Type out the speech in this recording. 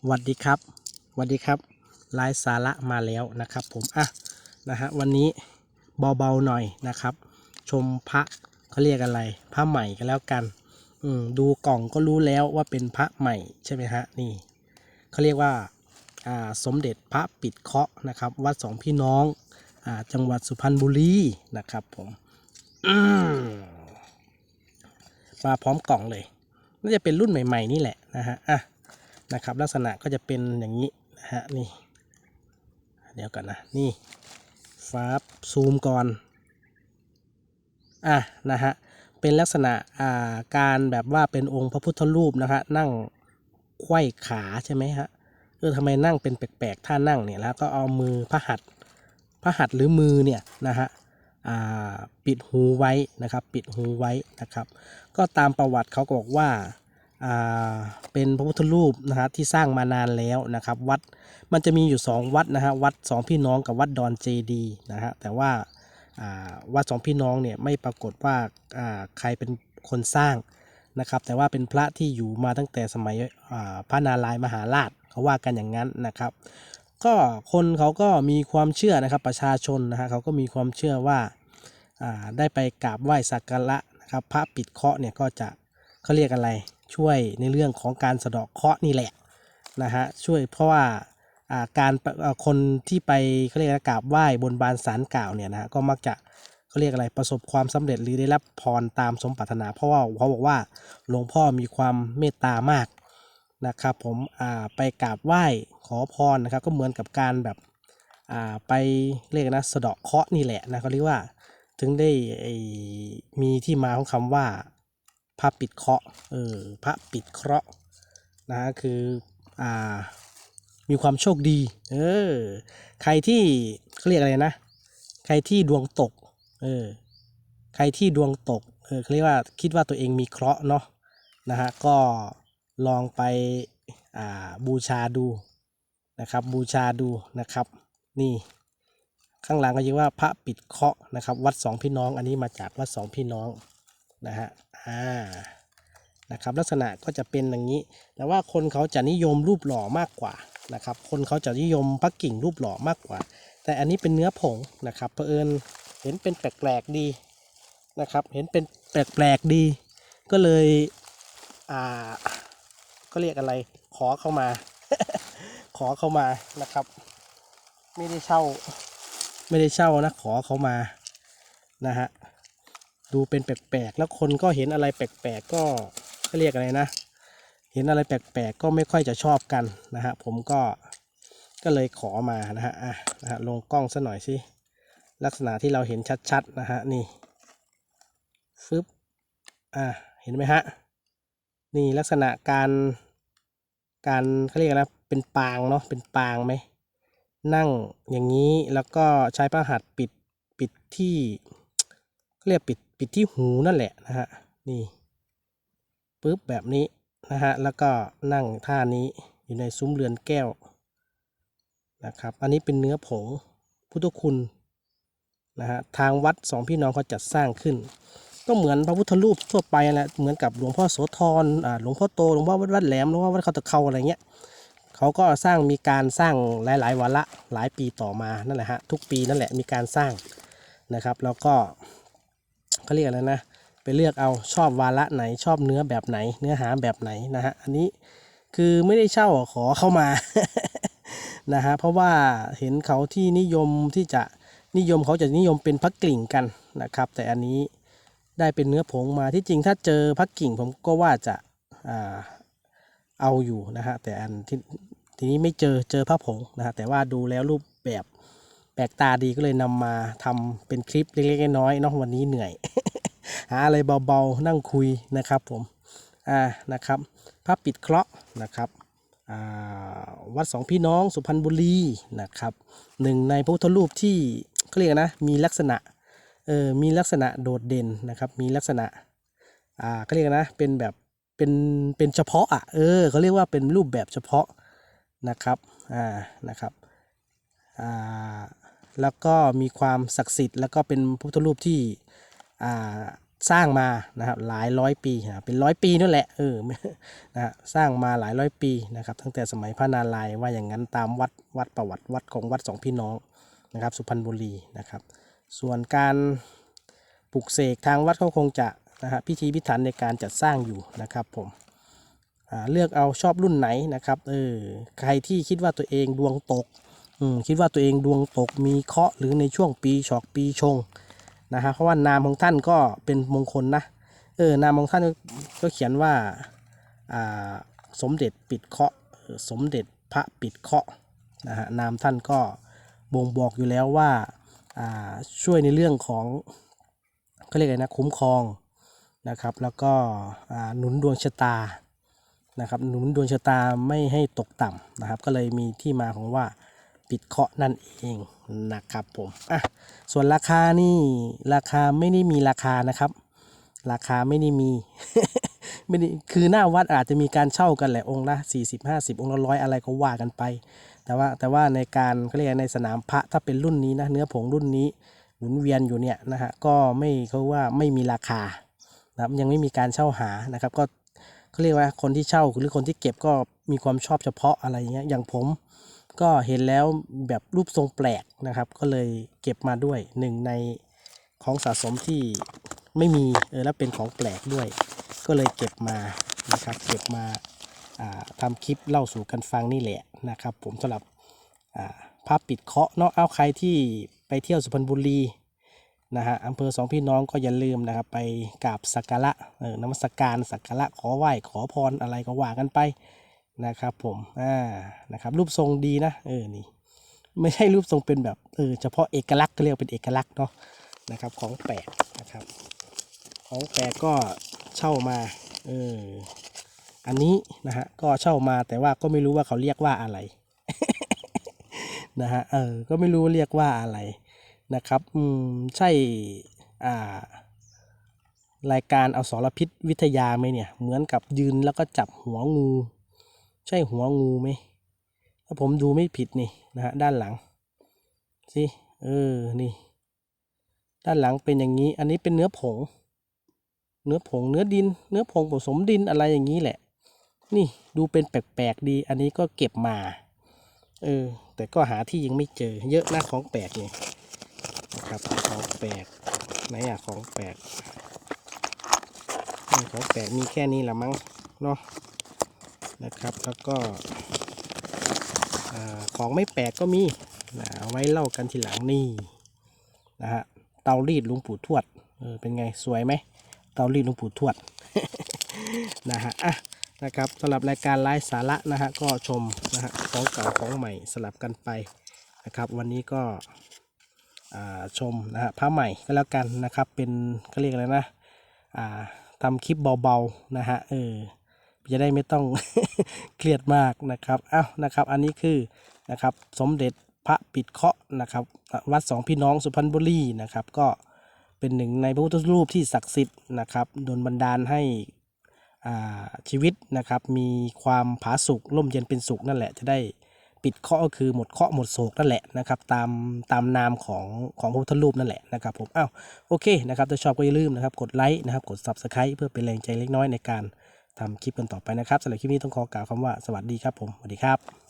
สวัสดีครับสวัสดีครับไลฟ์สาระมาแล้วนะครับ ผมอะนะฮะวันนี้เบาๆหน่อยนะครับ ชมพระเขาเรียกอะไรพระใหม่กันแล้วกัน อืมดูกล่องก็รู้แล้วว่าเป็นพระใหม่ใช่ไหมฮะนี่เขาเรียกว่าอ่าสมเด็จพระปิดเคาะนะครับ วัดสองพี่น้องอ่าจังหวัดสุพรรณบุรีนะครับ ผมอมมาพร้อมกล่องเลยน่าจะเป็นรุ่นใหม่ ๆ นี่แหละนะฮะอะ นะครับ ลักษณะก็จะเป็นอย่างนี้นะฮะนี่ เดี๋ยวกันนะนี่ฟ้าบซูมก่อนอะนะฮะเป็นลักษณะอ่าการแบบว่าเป็นองค์พระพุทธรูปนะฮะนั่งไขว้ขาใช่ไหมฮะเออทำไมนั่งเป็นแปลกๆท่านั่งเนี่ยแล้วก็เอามือพระหัตถ์พระหัตถ์หรือมือเนี่ยนะฮะอ่าปิดหูไว้นะครับ ปิดหูไว้นะครับ ก็ตามประวัติเขาบอกว่า เป็นพระพุทธรูปนะฮะที่สร้างมานานแล้วนะครับวัดมันจะมีอยู่ 2 วัดนะฮะวัดสองพี่น้องกับวัดดอนเจดีย์นะฮะแต่ว่าาวัดสองพี่น้องเนี่ยไม่ปรากฏว่าาใครเป็นคนสร้างนะครับแต่ว่าเป็นพระที่อยู่มาตั้งแต่สมัยพระนารายมหาราชเขาว่ากันอย่างนั้นนะครับ ก็คนเขาก็มีความเชื่อนะครับประชาชนนะฮะเขาก็มีความเชื่อว่าอ่าได้ไปกราบไหว้สักการะนะครับพระปิดเคราะห์เนี่ยก็จะเขาเรียกอะไร ช่วยในเรื่องของการสะเดาะเคราะห์นี่แหละนะฮะช่วยเพราะว่าอ่าการอ่อคนที่ไปเขาเรียกกราบไหว้บนบานสารกล่าวเนี่ยนะฮะก็มักจะเขาเรียกอะไรประสบความสำเร็จหรือได้รับพรตามสมปรารถนา เพราะว่าเขาบอกว่าหลวงพ่อมีความเมตตามากนะครับผมอ่าไปกราบไหว้ขอพรนะครับก็เหมือนกับการแบบอ่าไปเรียกนะสะเดาะเคราะห์นี่แหละนะเขาเรียกว่าถึงได้ไอมีที่มาของคำว่า พระปิดเคราะห์เออพระปิดเคราะห์นะฮะคืออ่ามีความโชคดี เออ ใครที่เขาเรียกอะไรนะ ใครที่ดวงตก เออ ใครที่ดวงตก เออเขาเรียกว่าคิดว่าตัวเองมีเคราะห์เนาะ นะฮะ ก็ลองไป อ่า บูชาดู นะครับ บูชาดูนะครับ นี่ ข้างหลังก็เรียกว่าพระปิดเคราะห์นะครับ วัดสองพี่น้อง อันนี้มาจากวัดสองพี่น้อง นะฮะ อ่านะครับลักษณะก็จะเป็นอย่างนี้ แต่ว่าคนเขาจะนิยมรูปหล่อมากกว่านะครับ คนเขาจะนิยมพระกิ่งรูปหล่อมากกว่า แต่อันนี้เป็นเนื้อผงนะครับเผอิญเห็นเป็นแปลกๆดีนะครับ เห็นเป็นแปลกๆดี ก็เลยอ่าก็เรียกอะไร ขอเข้ามา ขอเข้ามานะครับ ไม่ได้เช่า ไม่ได้เช่านะขอเขามานะฮะ ดูเป็นแปลกๆ แล้วคนก็เห็นอะไรแปลกๆ ก็เขาเรียกอะไรนะ เห็นอะไรแปลกๆ ก็ไม่ค่อยจะชอบกันนะฮะ ผมก็ ก็เลยขอมานะฮะ อะนะฮะ ลงกล้องซะหน่อยสิ ลักษณะที่เราเห็นชัดๆ นะฮะ นี่ ฟึบ อะ เห็นไหมฮะ นี่ลักษณะการ การเขาเรียกอะไรนะ เป็นปางเนาะ เป็นปางไหม นั่งอย่างนี้ แล้วก็ใช้ผ้าหัดปิด ปิดที่เรียกปิด ปิดที่หูนั่นแหละนะฮะนี่ปึ๊บแบบนี้นะฮะแล้วก็นั่งท่านี้อยู่ในซุ้มเรือนแก้วนะครับ อันนี้เป็นเนื้อผงพุทธคุณนะฮะทางวัดสองพี่น้องเขาจัดสร้างขึ้น ก็เหมือนพระพุทธรูปทั่วไปแหละเหมือนกับหลวงพ่อโสธรอ่าหลวงพ่อโตหลวงพ่อวัดวัดแหลมหลวงพ่อวัดเขาตะเขาอะไรเงี้ยเขาก็สร้างมีการสร้างหลาย ๆวาระหลายปีต่อมานั่นแหละฮะทุกปีนั่นแหละมีการสร้างนะครับ แล้วก็ เขาเรียกอะไรนะไปเลือกเอาชอบวาระไหนชอบเนื้อแบบไหน เนื้อหาแบบไหนนะฮะอันนี้คือไม่ได้เช่าขอเข้ามานะฮะเพราะว่าเห็นเขาที่นิยมที่จะนิยมเขาจะนิยมเป็นพักกลิ่งกันนะครับ แต่อันนี้ได้เป็นเนื้อผงมาที่จริงถ้าเจอพักกิ่งผมก็ว่าจะอ่าเอาอยู่นะฮะแต่อันที่ทีนี้ไม่เจอเจอผ้าผงนะฮะแต่ว่าดูแล้วรูปแบบ แปลกตาดีก็เลยนำมาทำเป็นคลิปเล็กๆน้อยๆเนาะวันนี้เหนื่อย หาอะไรเบาๆนั่งคุยนะครับผมอ่านะครับพระปิดเคราะห์นะครับวัดสองพี่น้องสุพรรณบุรีนะครับหนึ่งในพระพุทธรูปที่เขาเรียกนะมีลักษณะเออมีลักษณะโดดเด่นนะครับมีลักษณะอ่าเขาเรียกนะเป็นแบบเป็นเป็นเฉพาะอะเออเขาเรียกว่าเป็นรูปแบบเฉพาะนะครับอ่านะครับอ่า แล้วก็มีความศักดิ์สิทธิ์แล้วก็เป็นพุทธรูปที่สร้างมานะครับหลายร้อยปีนะเป็นร้อยปีนั่นแหละเออนะสร้างมาหลายร้อยปีนะครับตั้งแต่สมัยพระนารายณ์ว่าอย่างนั้นตามวัดวัดประวัติวัดของวัดสองพี่น้องนะครับสุพรรณบุรีนะครับ ส่วนการปลุกเสกทางวัดเขาคงจะนะฮะพิธีพิถันในการจัดสร้างอยู่นะครับผมเลือกเอาชอบรุ่นไหนนะครับเออใครที่คิดว่าตัวเองดวงตก คิดว่าตัวเองดวงตกมีเคราะห์หรือในช่วงปีฉอกปีชงนะฮะเพราะว่านามของท่านก็เป็นมงคลนะเออนามของท่านก็เขียนว่าอ่าสมเด็จปิดเคราะห์สมเด็จพระปิดเคราะห์นะฮะนามท่านก็บ่งบอกอยู่แล้วว่าอ่าช่วยในเรื่องของเขาเรียกอะไรนะคุ้มครองนะครับ แล้วก็อ่าหนุนดวงชะตานะครับหนุนดวงชะตาไม่ให้ตกต่ำนะครับ ก็เลยมีที่มาของว่า ปิดเคาะนั่นเองนะครับผมอะส่วนราคานี่ราคาไม่ได้มีราคานะครับ ราคาไม่ได้มีไม่ได้คือหน้าวัดอาจจะมีการเช่ากันแหละองค์ละ40 50 องค์ละร้อยอะไรก็ว่ากันไป แต่ว่าแต่ว่าในการเขาเรียกในสนามพระถ้าเป็นรุ่นนี้นะเนื้อผงรุ่นนี้หมุนเวียนอยู่เนี่ยนะฮะก็ไม่เขาว่าไม่มีราคานะครับยังไม่มีการเช่าหานะครับ ก็เขาเรียกว่าคนที่เช่าหรือคนที่เก็บก็มีความชอบเฉพาะอะไรอย่างเงี้ยอย่างผม ก็เห็นแล้วแบบรูปทรงแปลกนะครับ ก็เลยเก็บมาด้วยหนึ่งในของสะสมที่ไม่มีเออแล้วเป็นของแปลกด้วย ก็เลยเก็บมานะครับเก็บมาอ่าทำคลิปเล่าสู่กันฟังนี่แหละนะครับ ผมสำหรับภาพปิดเคาะเนาะเอาใครที่ไปเที่ยวสุพรรณบุรีนะฮะอำเภอสองพี่น้องก็อย่าลืมนะครับไปกราบสักการะเออนมัสการสักการะขอไหว้ขอพรอะไรก็ว่ากันไป นะครับผมอ่านะครับรูปทรงดีนะเออนี่ไม่ใช่รูปทรงเป็นแบบเออเฉพาะเอกลักษณ์ก็เรียกเป็นเอกลักษณ์เนาะนะครับของแปลกนะครับ ของแปลกก็เช่ามาเอออันนี้นะฮะก็เช่ามาแต่ว่าก็ไม่รู้ว่าเขาเรียกว่าอะไรนะฮะเออก็ไม่รู้เรียกว่าอะไรนะครับอืมใช่อ่ารายการเอาสรพิษวิทยาไหมเนี่ยเหมือนกับยืนแล้วก็จับหัวงู ใช่หัวงูไหมถ้าผมดูไม่ผิดนี่นะฮะด้านหลังสิเออนี่ ด้านหลังเป็นอย่างนี้ อันนี้เป็นเนื้อผง เนื้อผงเนื้อดิน เนื้อผงผสมดินอะไรอย่างนี้แหละ นี่ดูเป็นแปลกๆดี อันนี้ก็เก็บมา เออ แต่ก็หาที่ยังไม่เจอ เยอะนะของแปลกนี่นะครับของแปลกไหนอะของแปลกของแปลกมีแค่นี้ละมั้งเนาะ นะครับ แล้วก็ของไม่แปลกก็มีนะเอาไว้เล่ากันทีหลังนี่นะฮะเตารีดลุงปู่ทวดเออเป็นไงสวยไหมเตารีดลุงปู่ทวดนะฮะอะนะครับสำหรับรายการไลฟ์สาระนะฮะก็ชมนะฮะของเก่าของใหม่สลับกันไปนะครับ วันนี้ก็ชมนะฮะผ้าใหม่ก็แล้วกันนะครับ เป็นเขาเรียกอะไรนะอ่าทำคลิปเบาๆนะฮะเออ จะได้ไม่ต้องเครียดมากนะครับเอ้านะครับ อันนี้คือนะครับสมเด็จพระปิดเคาะนะครับ วัดสองพี่น้องสุพรรณบุรีนะครับ ก็เป็นหนึ่งในพระพุทธรูปที่ศักดิ์สิทธิ์นะครับโดนบันดาลให้อ่าชีวิตนะครับ มีความผาสุกร่มเย็นเป็นสุขนั่นแหละจะได้ปิดเคราะห์ก็คือหมดเคราะห์หมดโศกนั่นแหละนะครับ ตามตามนามของของพระพุทธรูปนั่นแหละนะครับผมอ้าวโอเคนะครับถ้าชอบก็อย่าลืมนะครับ กดไลค์นะครับ กด subscribe เพื่อเป็นแรงใจเล็กน้อยในการ ทำคลิปกันต่อไปนะครับสำหรับคลิปนี้ต้องขอกล่าวคำว่าสวัสดีครับผมสวัสดีครับ